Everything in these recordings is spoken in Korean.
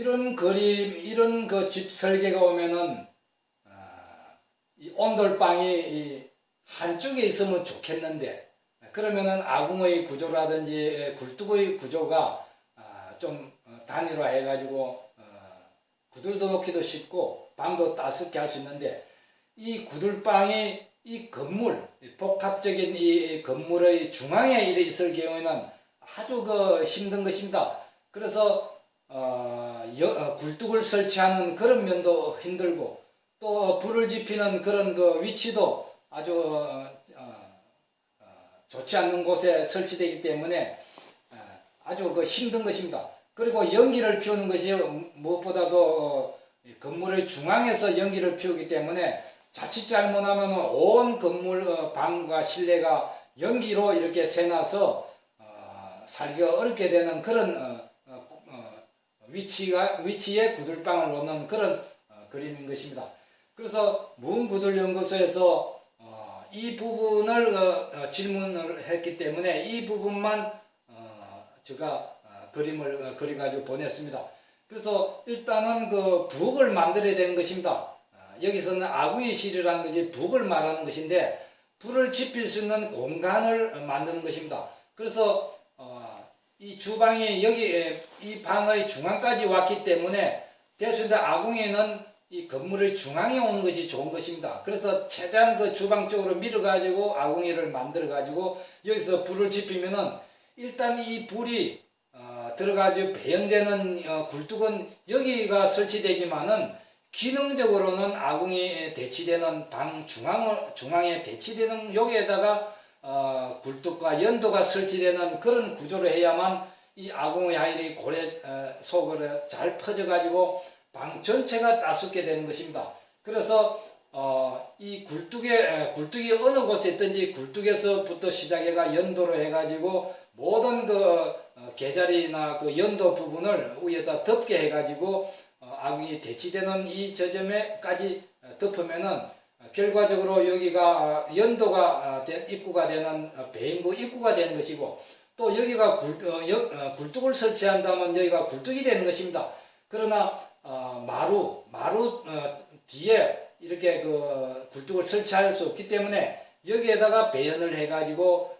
이런 그림, 이런 그 집 설계가 오면은 아, 이 온돌방이 이 한쪽에 있으면 좋겠는데 그러면은 아궁의 구조라든지 굴뚝의 구조가 아, 좀 어, 단일화해가지고 어, 구들도 놓기도 쉽고 방도 따숩게 할 수 있는데 이 구들방이 이 건물 이 복합적인 이 건물의 중앙에 있을 경우에는 아주 그 힘든 것입니다. 그래서 어, 여- 어, 굴뚝을 설치하는 그런 면도 힘들고 또 불을 지피는 그런 그 위치도 아주 어, 어, 어, 좋지 않는 곳에 설치되기 때문에 어, 아주 그 힘든 것입니다. 그리고 연기를 피우는 것이 무엇보다도 건물의 중앙에서 연기를 피우기 때문에 자칫 잘못하면 온 건물 어, 방과 실내가 연기로 이렇게 새나서 어, 살기가 어렵게 되는 그런 위치가 위치에 구들방을 놓는 그런 어, 그림인 것입니다. 그래서 문구들연구소에서 어, 이 부분을 어, 어, 질문을 했기 때문에 이 부분만 어, 제가 어, 그림을 어, 그려가지고 보냈습니다. 그래서 일단은 그 북을 만들어야 되는 것입니다. 아, 여기서는 아구이 실이라는 것이 북을 말하는 것인데 불을 지필 수 있는 공간을 어, 만드는 것입니다. 그래서 어, 이 주방이 여기 에, 이 방의 중앙까지 왔기 때문에 대수대 아궁이는 이 건물의 중앙에 오는 것이 좋은 것입니다. 그래서 최대한 그 주방 쪽으로 밀어가지고 아궁이를 만들어가지고 여기서 불을 지피면은 일단 이 불이 어, 들어가지고 배연되는 어, 굴뚝은 여기가 설치되지만은 기능적으로는 아궁이에 배치되는 방 중앙 중앙에 배치되는 여기에다가 어, 굴뚝과 연도가 설치되는 그런 구조로 해야만 이 아궁의 하일이 고래 어, 속으로 잘 퍼져가지고 방 전체가 따숩게 되는 것입니다. 그래서 어, 이 굴뚝에 에, 굴뚝이 어느 곳에 있든지 굴뚝에서부터 시작해가 연도로 해가지고 모든 그 어, 계자리나 그 연도 부분을 위에다 덮게 해가지고 어, 아궁이 대치되는 이 저점에까지 어, 덮으면은 어, 결과적으로 여기가 어, 연도가 어, 된 입구가 되는 어, 배인구 입구가 되는 것이고 또 여기가 굴, 어, 여- 어, 굴뚝을 설치한다면 여기가 굴뚝이 되는 것입니다. 그러나 어, 마루 마루 어, 뒤에 이렇게 그 굴뚝을 설치할 수 없기 때문에 여기에다가 배연을 해가지고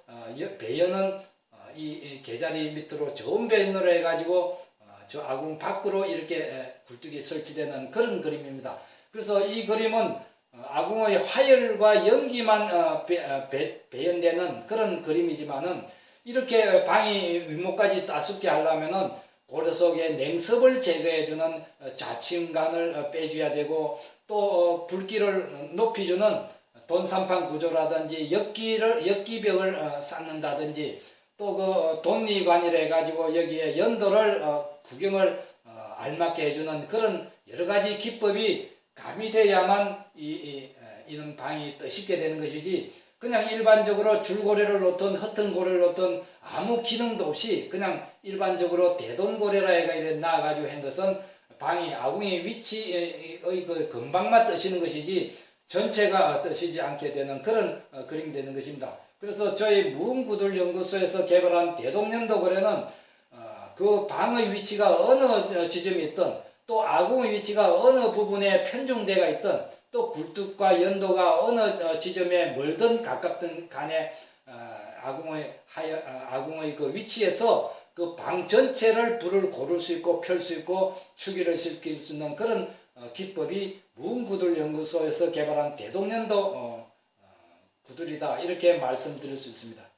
배연은 어, 이, 이 계자리 밑으로 저온 배연으로 해가지고 어, 저 아궁 밖으로 이렇게 에, 굴뚝이 설치되는 그런 그림입니다. 그래서 이 그림은 어, 아궁의 화열과 연기만 어, 배, 어, 배, 배연되는 그런 그림이지만은 이렇게 방이 윗목까지 따숩게 하려면은 고려 속에 냉섭을 제거해주는 어, 자침관을 어, 빼줘야 되고 또 어, 불길을 높이주는 돈산판 구조라든지 엽기를 엽기벽을 어, 쌓는다든지 또 그 돈리관이라 해가지고 여기에 연도를 어, 구경을 어, 알맞게 해주는 그런 여러 가지 기법이 가미돼야만 이, 이 에, 이런 방이 쉽게 되는 것이지 그냥 일반적으로 줄고래를 놓든 허튼 고래를 놓든 아무 기능도 없이 그냥 일반적으로 대돈고래라 해가 이래 나와가지고 한 것은 방이 아궁의 위치의 그 금방만 뜨시는 것이지 전체가 뜨시지 않게 되는 그런 어, 그림이 되는 것입니다. 그래서 저희 무음구들 연구소에서 개발한 대동년도 고래는 어, 그 방의 위치가 어느 저- 지점에 있든 또 아궁의 위치가 어느 부분에 편중대가 있든 또 굴뚝과 연도가 어느 어, 지점에 멀든 가깝든 간에 어, 아궁의 하여 어, 아궁의 그 위치에서 그 방 전체를 불을 고를 수 있고 펼 수 있고 추기를 시킬 수 있는 그런 어, 기법이 무음구들 연구소에서 개발한 대동년도 어, 어, 구들이다 이렇게 말씀드릴 수 있습니다.